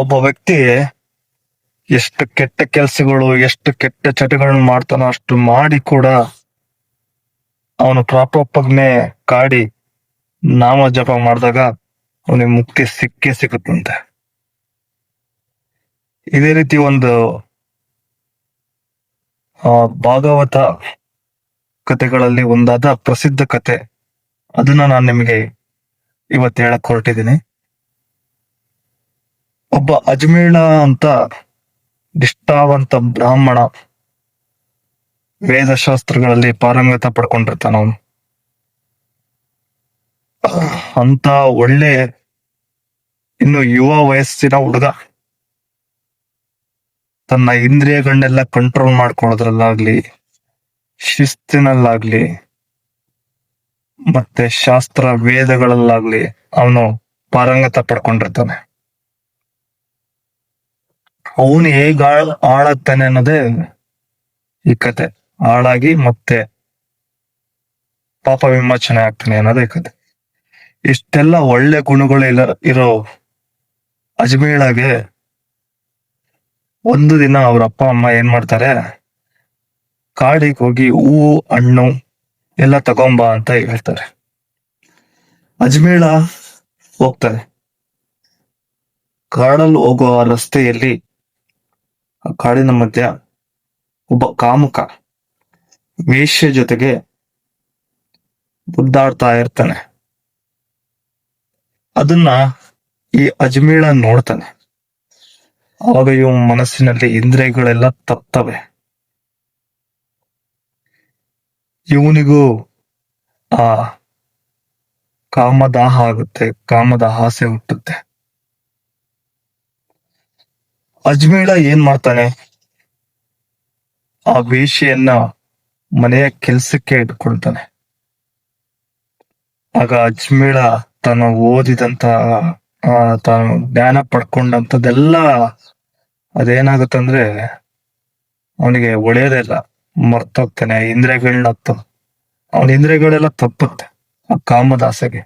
ಒಬ್ಬ ವ್ಯಕ್ತಿ ಎಷ್ಟು ಕೆಟ್ಟ ಕೆಲಸಗಳು, ಎಷ್ಟು ಕೆಟ್ಟ ಚಟಗಳನ್ನ ಮಾಡ್ತಾನೋ ಅಷ್ಟು ಮಾಡಿ ಕೂಡ ಅವನು ಪ್ರಾಪ್ರಪ್ಪಗ್ನೆ ಕಾಡಿ ನಾಮ ಜಪ ಮಾಡಿದಾಗ ಅವನಿಗೆ ಮುಕ್ತಿ ಸಿಕ್ಕೇ ಸಿಗುತ್ತಂತೆ ಇದೇ ರೀತಿ ಒಂದು ಭಾಗವತ ಕಥೆಗಳಲ್ಲಿ ಒಂದಾದ ಪ್ರಸಿದ್ಧ ಕತೆ ಅದನ್ನ ನಾನು ನಿಮಗೆ ಇವತ್ತು ಹೇಳಕ್ ಹೊರಟಿದ್ದೀನಿ. ಒಬ್ಬ ಅಜ್ಮೇಳ ಅಂತ ನಿಷ್ಠಾವಂತ ಬ್ರಾಹ್ಮಣ ವೇದಶಾಸ್ತ್ರಗಳಲ್ಲಿ ಪಾರಂಗತ ಪಡ್ಕೊಂಡಿರ್ತಾನ ಅವನು. ಅಂತ ಒಳ್ಳೆ, ಇನ್ನು ಯುವ ವಯಸ್ಸಿನ ಹುಡುಗ. ತನ್ನ ಇಂದ್ರಿಯಗಳನ್ನೆಲ್ಲ ಕಂಟ್ರೋಲ್ ಮಾಡ್ಕೊಳ್ಳೋದ್ರಲ್ಲಾಗ್ಲಿ, ಶಿಸ್ತಿನಲ್ಲಾಗ್ಲಿ, ಮತ್ತೆ ಶಾಸ್ತ್ರ ವೇದಗಳಲ್ಲಾಗ್ಲಿ ಅವನು ಪಾರಂಗತ ಪಡ್ಕೊಂಡಿರ್ತಾನೆ. ಅವನು ಹೇಗ್ ಆಳ್ ಅನ್ನೋದೇ ಈ ಕತೆ. ಹಾಳಾಗಿ ಮತ್ತೆ ಪಾಪ ವಿಮೋಚನೆ ಆಗ್ತಾನೆ ಅನ್ನೋದೇ ಕತೆ. ಇಷ್ಟೆಲ್ಲ ಒಳ್ಳೆ ಗುಣಗಳು ಇಲ್ಲ ಇರೋ ಅಜ್ಮೇಳಾಗೆ ಒಂದು ದಿನ ಅವ್ರ ಅಪ್ಪ, ಅಮ್ಮ ಏನ್ ಮಾಡ್ತಾರೆ? ಕಾಡಿಗೆ ಹೋಗಿ ಹೂವು, ಹಣ್ಣು ಎಲ್ಲ ತಗೊಂಬ ಅಂತ ಹೇಳ್ತಾರೆ. ಅಜ್ಮೇಳ ಹೋಗ್ತಾರೆ. ಕಾಡಲ್ಲಿ ಹೋಗೋ ರಸ್ತೆಯಲ್ಲಿ ಕಾಡಿನ ಮಧ್ಯ ಒಬ್ಬ ಕಾಮುಕ ವೇಶ್ಯ ಜೊತೆಗೆ ಬುದ್ದಾಡ್ತಾ ಇರ್ತಾನೆ. ಅದನ್ನ ಈ ಅಜ್ಮೀಳ ನೋಡ್ತಾನೆ. ಅವಾಗ ಇವ್ ಮನಸ್ಸಿನಲ್ಲಿ ಇಂದ್ರಿಯಗಳೆಲ್ಲ ತಪ್ತವೆ. ಇವನಿಗೂ ಆ ಕಾಮದಾಹ ಆಗುತ್ತೆ, ಕಾಮದ ಆಸೆ ಹುಟ್ಟುತ್ತೆ. ಅಜ್ಮೇಳ ಏನ್ ಮಾಡ್ತಾನೆ? ಆ ವೇಷಿಯನ್ನ ಮನೆಯ ಕೆಲ್ಸಕ್ಕೆ ಇಟ್ಕೊಳ್ತಾನೆ. ಆಗ ಅಜ್ಮೇಳ ತಾನು ಓದಿದಂತ ತಾನು ಜ್ಞಾನ ಪಡ್ಕೊಂಡಂತದೆಲ್ಲ ಅದೇನಾಗುತ್ತಂದ್ರೆ ಅವನಿಗೆ ಒಳ್ಳೆಯದೇ ಇಲ್ಲ. ಮರ್ತೋಗ್ತಾನೆ ಇಂದ್ರಿಯಗಳನ್ನ ಹತ್ತು ಅವನ ಇಂದ್ರಿಯಗಳೆಲ್ಲ ತಪ್ಪುತ್ತೆ ಆ ಕಾಮದಾಸೆಗೆ.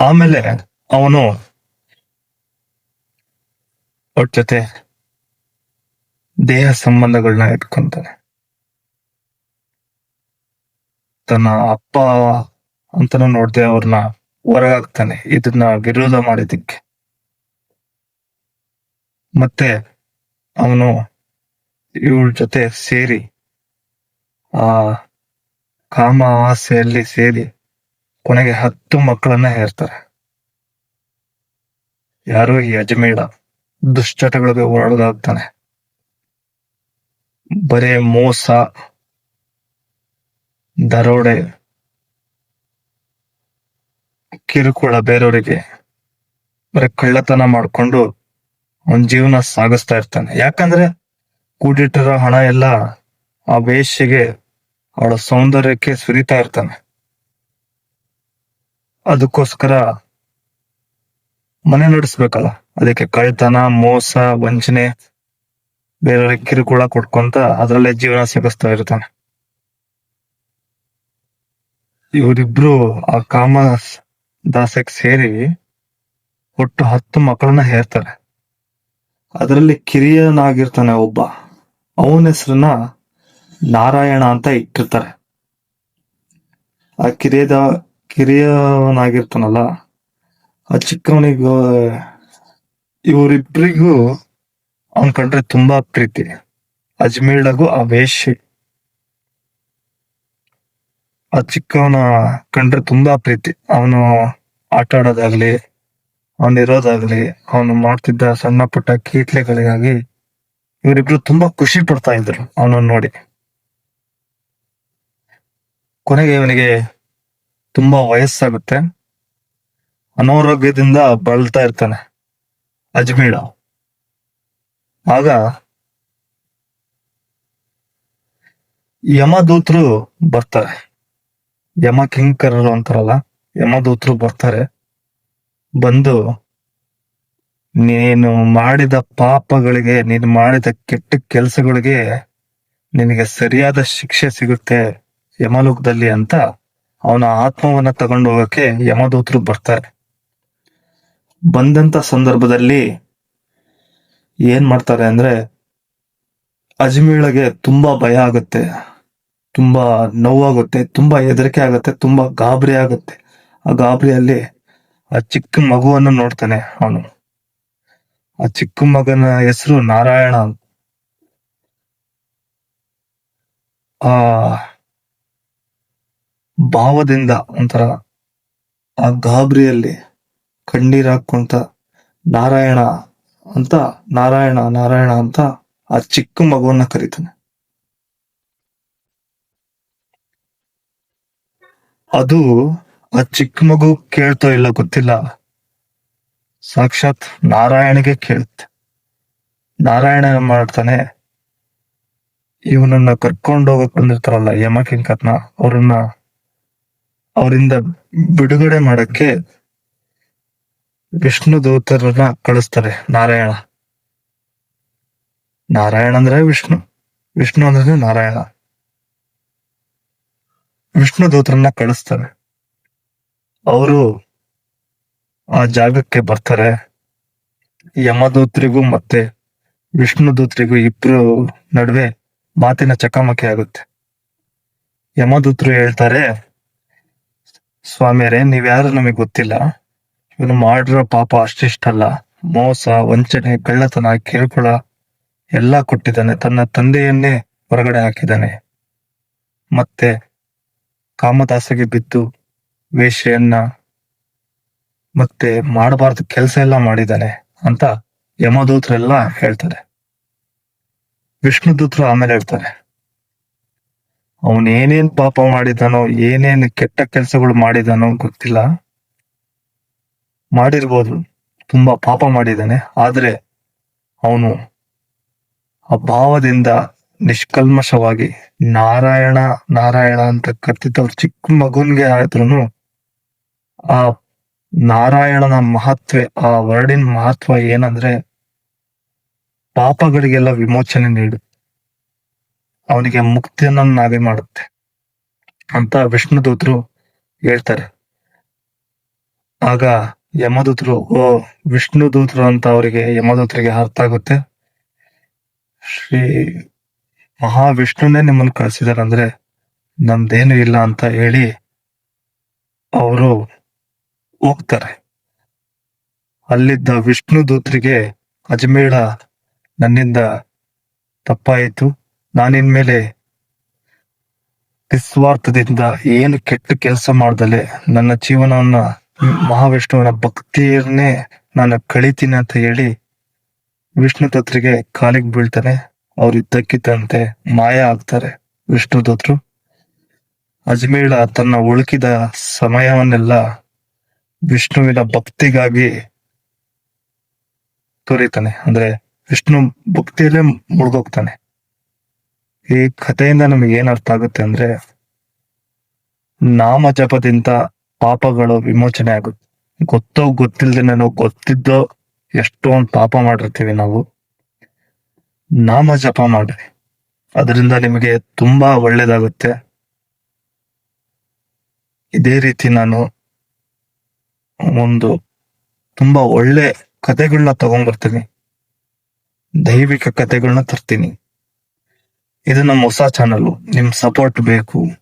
ಆಮೇಲೆ ಅವನು ಅವ್ರ ಜೊತೆ ದೇಹ ಸಂಬಂಧಗಳನ್ನ ಇಟ್ಕೊಂತಾನೆ ತನ್ನ ಅಪ್ಪ ಅಂತಾನು ನೋಡ್ದೆ ಅವ್ರನ್ನ ಹೊರಗಾಗ್ತಾನೆ ಇದನ್ನ ವಿರೋಧ ಮಾಡಿದ್ದಕ್ಕೆ. ಮತ್ತೆ ಅವನು ಇವಳ ಜೊತೆ ಸೇರಿ, ಆ ಕಾಮ ಆಸೆಯಲ್ಲಿ ಸೇರಿ ಕೊನೆಗೆ ಹತ್ತು ಮಕ್ಕಳನ್ನ ಹೇರ್ತಾರೆ. ಯಾರು ಅಜಮೇಳ. ದುಶ್ಚಟಗಳಿಗೆ ಒಳಗಾಗ್ತಾನೆ ಬರೇ ಮೋಸ, ದರೋಡೆ, ಕಿರುಕುಳ ಬೇರೆಯವರಿಗೆ ಬರೀ ಕಳ್ಳತನ ಮಾಡ್ಕೊಂಡು ಅವನ ಜೀವನ ಸಾಗಿಸ್ತಾ ಇರ್ತಾನೆ. ಯಾಕಂದ್ರೆ ಕೂಡಿಟ್ಟಿರೋ ಹಣ ಎಲ್ಲ ಆ ವೇಷಿಗೆ ಅವಳ ಸೌಂದರ್ಯಕ್ಕೆ ಸುರಿತಾ ಇರ್ತಾನೆ. ಅದಕ್ಕೋಸ್ಕರ ಮನೆ ನಡೆಸ್ಬೇಕಲ್ಲ. ಅದಕ್ಕೆ ಕಳ್ತನ ಮೋಸ, ವಂಚನೆ ಬೇರೆ ಕಿರುಕುಳ ಕೊಟ್ಕೊಂತ ಅದರಲ್ಲೇ ಜೀವನ ಸಿಗಿಸ್ತಾ ಇರ್ತಾನೆ. ಇವರಿಬ್ರು ಆ ಕಾಮ ದಾಸಕ್ ಸೇರಿ ಒಟ್ಟು ಹತ್ತು ಮಕ್ಕಳನ್ನ ಹೇರ್ತಾರೆ. ಅದರಲ್ಲಿ ಕಿರಿಯನಾಗಿರ್ತಾನೆ ಒಬ್ಬ. ಅವನ ಹೆಸರನ್ನ ನಾರಾಯಣ ಅಂತ ಇಟ್ಟಿರ್ತಾರೆ. ಆ ಕಿರಿಯದ, ಕಿರಿಯವನಾಗಿರ್ತಾನಲ್ಲ ಆ ಚಿಕ್ಕವನಿಗ, ಇವರಿಬ್ರಿಗೂ ಅವನ್ ಕಂಡ್ರೆ ತುಂಬಾ ಪ್ರೀತಿ. ಅಜ್ಮೇಳಗೂ ಆ ವೇಶ್ಯ ಆ ಚಿಕ್ಕವನ ಕಂಡ್ರೆ ತುಂಬಾ ಪ್ರೀತಿ. ಅವನು ಆಟ ಆಡೋದಾಗ್ಲಿ ಅವನಿರೋದಾಗ್ಲಿ ಅವನು ಮಾಡ್ತಿದ್ದ ಸಣ್ಣ ಪುಟ್ಟ ಕೀಟ್ಲೆಗಳಿಗಾಗಿ ಇವರಿಬ್ರು ತುಂಬಾ ಖುಷಿ ಪಡ್ತಾ ಇದ್ರು ಅವನನ್ನ ನೋಡಿ. ಕೊನೆಗೆ ಇವನಿಗೆ ತುಂಬಾ ವಯಸ್ಸಾಗುತ್ತೆ. ಅನಾರೋಗ್ಯದಿಂದ ಬಳಲ್ತಾ ಇರ್ತಾನೆ ಅಜ್ಮೀಡ. ಆಗ ಯಮದೂತರು ಬರ್ತಾರೆ. ಯಮ ಕಿಂಕರರು ಅಂತಾರಲ್ಲ, ಯಮದೂತರು ಬರ್ತಾರೆ. ಬಂದು ನೀನು ಮಾಡಿದ ಪಾಪಗಳಿಗೆ, ನೀನು ಮಾಡಿದ ಕೆಟ್ಟ ಕೆಲಸಗಳಿಗೆ ನಿನಗೆ ಸರಿಯಾದ ಶಿಕ್ಷೆ ಸಿಗುತ್ತೆ ಯಮಲೋಕದಲ್ಲಿ ಅಂತ ಅವನ ಆತ್ಮವನ್ನ ತಗೊಂಡು ಹೋಗಕ್ಕೆ ಯಮದೂತರು ಬರ್ತಾರೆ. ಬಂದಂತ ಸಂದರ್ಭದಲ್ಲಿ ಏನ್ ಮಾಡ್ತಾರೆ ಅಂದ್ರೆ ಅಜ್ಮೀಳಗೆ ತುಂಬಾ ಭಯ ಆಗುತ್ತೆ, ತುಂಬಾ ನೋವಾಗುತ್ತೆ, ತುಂಬಾ ಹೆದರಿಕೆ ಆಗುತ್ತೆ, ತುಂಬಾ ಗಾಬರಿ ಆಗುತ್ತೆ. ಆ ಗಾಬರಿಯಲ್ಲಿ ಆ ಚಿಕ್ಕ ಮಗುವನ್ನು ನೋಡ್ತಾನೆ ಅವನು. ಆ ಚಿಕ್ಕ ಮಗನ ಹೆಸರು ನಾರಾಯಣ ಆ ಭಾವದಿಂದ ಒಂಥರ ಆ ಗಾಬರಿಯಲ್ಲಿ ಕಣ್ಣೀರ್ ಹಾಕೊಂತ ನಾರಾಯಣ ಅಂತ, ನಾರಾಯಣ ನಾರಾಯಣ ಅಂತ ಆ ಚಿಕ್ಕ ಮಗುವನ್ನ ಕರೀತಾನೆ. ಅದು ಆ ಚಿಕ್ಕ ಮಗು ಕೇಳ್ತೋ ಇಲ್ಲ ಗೊತ್ತಿಲ್ಲ. ಸಾಕ್ಷಾತ್ ನಾರಾಯಣಗೆ ಕೇಳುತ್ತೆ. ನಾರಾಯಣ ಮಾಡ್ತಾನೆ? ಇವನನ್ನ ಕರ್ಕೊಂಡು ಹೋಗಕ್ ಬಂದಿರ್ತಾರಲ್ಲ ಯಮಕಿಂಕರ್ನ ಅವ್ರನ್ನ, ಅವರಿಂದ ಬಿಡುಗಡೆ ಮಾಡಕ್ಕೆ ವಿಷ್ಣು ದೂತರನ್ನ ಕಳಿಸ್ತಾರೆ, ನಾರಾಯಣ. ನಾರಾಯಣ ಅಂದ್ರೆ ವಿಷ್ಣು. ವಿಷ್ಣು ಅಂದ್ರೆ ನಾರಾಯಣ. ವಿಷ್ಣು ದೂತರನ್ನ ಕಳಿಸ್ತಾರೆ. ಅವರು ಆ ಜಾಗಕ್ಕೆ ಬರ್ತಾರೆ. ಯಮದೂತ್ರಿಗೂ ಮತ್ತೆ ವಿಷ್ಣು ದೂತ್ರಿಗೂ ಇಬ್ರು ನಡುವೆ ಮಾತಿನ ಚಕಮಕಿ ಆಗುತ್ತೆ. ಯಮದೂತ್ರು ಹೇಳ್ತಾರೆ, ಸ್ವಾಮಿಯರೇ, ನೀವ್ಯಾರು ನಮಗೆ ಗೊತ್ತಿಲ್ಲ. ಇವನು ಮಾಡಿರೋ ಪಾಪ ಅಷ್ಟಿಷ್ಟಲ್ಲ. ಮೋಸ, ವಂಚನೆ ಕಳ್ಳತನ ಕಿರುಕುಳ ಎಲ್ಲ ಕೊಟ್ಟಿದ್ದಾನೆ. ತನ್ನ ತಂದೆಯನ್ನೇ ಹೊರಗಡೆ ಹಾಕಿದ್ದಾನೆ. ಮತ್ತೆ ಕಾಮದಾಸಗೆ ಬಿದ್ದು ವೇಷೆಯನ್ನ ಮತ್ತೆ ಮಾಡಬಾರ್ದು ಕೆಲಸ ಎಲ್ಲ ಮಾಡಿದ್ದಾನೆ ಅಂತ ಯಮದೂತರೆಲ್ಲ ಹೇಳ್ತಾರೆ. ವಿಷ್ಣುದೂತ್ರ ಆಮೇಲೆ ಹೇಳ್ತಾರೆ. ಅವನೇನೇನ್ ಪಾಪ ಮಾಡಿದಾನೋ ಏನೇನ್ ಕೆಟ್ಟ ಕೆಲಸಗಳು ಮಾಡಿದಾನೋ ಗೊತ್ತಿಲ್ಲ. ಮಾಡಿರ್ಬೋದು. ತುಂಬಾ ಪಾಪ ಮಾಡಿದ್ದಾನೆ. ಆದ್ರೆ ಅವನು ಆ ಭಾವದಿಂದ ನಿಷ್ಕಲ್ಮಶವಾಗಿ ನಾರಾಯಣ ನಾರಾಯಣ ಅಂತ ಕತ್ತಿದ್ದವ್ರು ಚಿಕ್ಕ ಮಗುನ್ಗೆ ಆದ್ರೂ ಆ ನಾರಾಯಣನ ಮಹತ್ವ, ಆ ವರ್ಡಿನ ಮಹತ್ವ ಏನಂದ್ರೆ ಪಾಪಗಳಿಗೆಲ್ಲ ವಿಮೋಚನೆ ನೀಡು. ಅವನಿಗೆ ಮುಕ್ತಿಯನ್ನಾಗಿ ಮಾಡುತ್ತೆ ಅಂತ ವಿಷ್ಣು ದೂತರು ಹೇಳ್ತಾರೆ. ಆಗ ಯಮದೂತರು, ಓ ವಿಷ್ಣು ದೂತರು ಅಂತ ಅವರಿಗೆ ಯಮದೂತರಿಗೆ ಅರ್ಥ ಆಗುತ್ತೆ. ಶ್ರೀ ಮಹಾವಿಷ್ಣುನೇ ನಿಮ್ಮನ್ನು ಕಳ್ಸಿದಾರೆ ಅಂದ್ರೆ ನಮ್ದೇನು ಇಲ್ಲ ಅಂತ ಹೇಳಿ ಅವರು ಹೋಗ್ತಾರೆ. ಅಲ್ಲಿದ್ದ ವಿಷ್ಣು ದೂತರಿಗೆ ಅಜ್ಮೇಳ ನನ್ನಿಂದ ತಪ್ಪಾಯಿತು. ನಾನಿನ್ಮೇಲೆ ನಿಸ್ವಾರ್ಥದಿಂದ ಏನು ಕೆಟ್ಟ ಕೆಲಸ ಮಾಡ್ದಲೆ ನನ್ನ ಜೀವನವನ್ನ ಮಹಾವಿಷ್ಣುವಿನ ಭಕ್ತಿಯನ್ನೇ ನಾನು ಕಳಿತೀನಿ ಅಂತ ಹೇಳಿ ವಿಷ್ಣು ತತ್ರಿಗೆ ಕಾಲಿಗೆ ಬೀಳ್ತಾನೆ. ಅವ್ರು ಇದ್ದಕ್ಕಿದ್ದಂತೆ ಮಾಯ ಆಗ್ತಾರೆ ವಿಷ್ಣು ದೂತರು ಅಜ್ಮೇಳ ತನ್ನ ಉಳುಕಿದ ಸಮಯವನ್ನೆಲ್ಲ ವಿಷ್ಣುವಿನ ಭಕ್ತಿಗಾಗಿ ತೊರಿತಾನೆ. ಅಂದ್ರೆ ವಿಷ್ಣು ಭಕ್ತಿಯಲ್ಲೇ ಮುಳುಗೋಗ್ತಾನೆ. ಈ ಕಥೆಯಿಂದ ನಮಗೆ ಏನ್ ಅರ್ಥ ಆಗುತ್ತೆ ಅಂದ್ರೆ ನಾಮ ಜಪದಿಂದ ಪಾಪಗಳು ವಿಮೋಚನೆ ಆಗುತ್ತೆ. ಗೊತ್ತೋ ಗೊತ್ತಿಲ್ಲದೆ ನಾವು ಗೊತ್ತಿದ್ದೋ ಎಷ್ಟೊಂದು ಪಾಪ ಮಾಡಿರ್ತೀವಿ ನಾವು. ನಾಮ ಜಪ ಮಾಡ್ರಿ. ಅದರಿಂದ ನಿಮಗೆ ತುಂಬಾ ಒಳ್ಳೇದಾಗುತ್ತೆ. ಇದೇ ರೀತಿ ನಾನು ಒಂದು ತುಂಬಾ ಒಳ್ಳೆ ಕತೆಗಳನ್ನ ತಗೊಂಡ್ಬರ್ತೀನಿ. ದೈವಿಕ ಕತೆಗಳನ್ನ ತರ್ತೀನಿ. ಇದು ನಮ್ಮ ಹೊಸ ಚಾನಲ್ ನಿಮ್ ಸಪೋರ್ಟ್ ಬೇಕು.